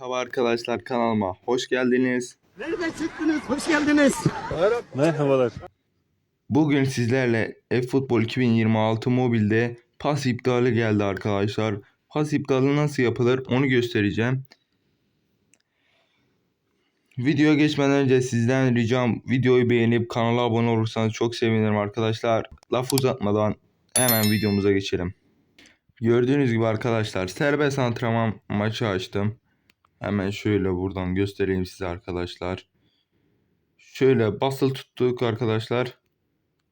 Merhaba arkadaşlar kanalıma hoş geldiniz. Nereden çıktınız? Hoş geldiniz. Merhabalar. Bugün sizlerle eFootball 2026 mobilde pas iptali geldi arkadaşlar. Pas iptali nasıl yapılır onu göstereceğim. Videoya geçmeden önce sizden ricam videoyu beğenip kanala abone olursanız çok sevinirim arkadaşlar. Laf uzatmadan hemen videomuza geçelim. Gördüğünüz gibi arkadaşlar serbest antrenman maçı açtım. Hemen şöyle buradan göstereyim size arkadaşlar. Şöyle basılı tuttuk arkadaşlar.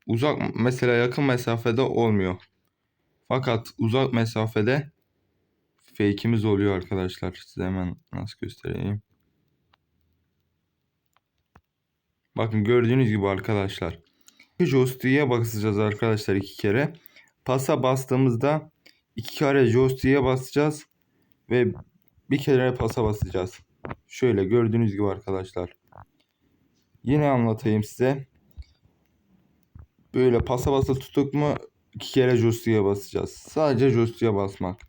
Uzak mesela yakın mesafede olmuyor. Fakat uzak mesafede fake'imiz oluyor arkadaşlar. Size hemen nasıl göstereyim. Bakın gördüğünüz gibi arkadaşlar. Joystick'e basacağız arkadaşlar iki kere. Pasa bastığımızda iki kere joystick'e basacağız ve bir kere pasa basacağız. Şöyle gördüğünüz gibi arkadaşlar. Yine anlatayım size. Böyle pasa basılı tuttuk mu iki kere joystick'e basacağız. Sadece joystick'e basmak.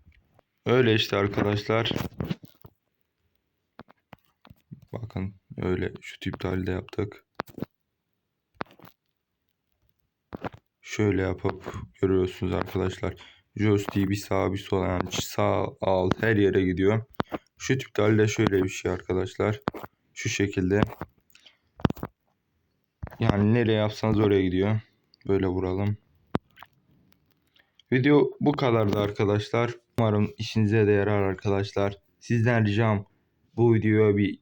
Öyle işte arkadaşlar. Bakın öyle şu iptali de yaptık. Şöyle yapıp görüyorsunuz arkadaşlar. Joystick bir sağa bir sola yani sağ alt her yere gidiyor. Şu de şöyle bir şey arkadaşlar. Şu şekilde. Yani nereye yapsanız oraya gidiyor. Böyle vuralım. Video bu kadardı arkadaşlar. Umarım işinize de yarar arkadaşlar. Sizden ricam bu videoya bir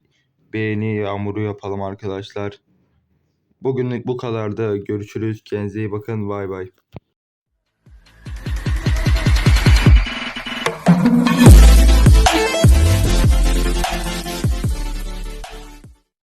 beğeni yağmuru yapalım arkadaşlar. Bugünlük bu kadardı. Görüşürüz. Kendinize iyi bakın. Bay bay.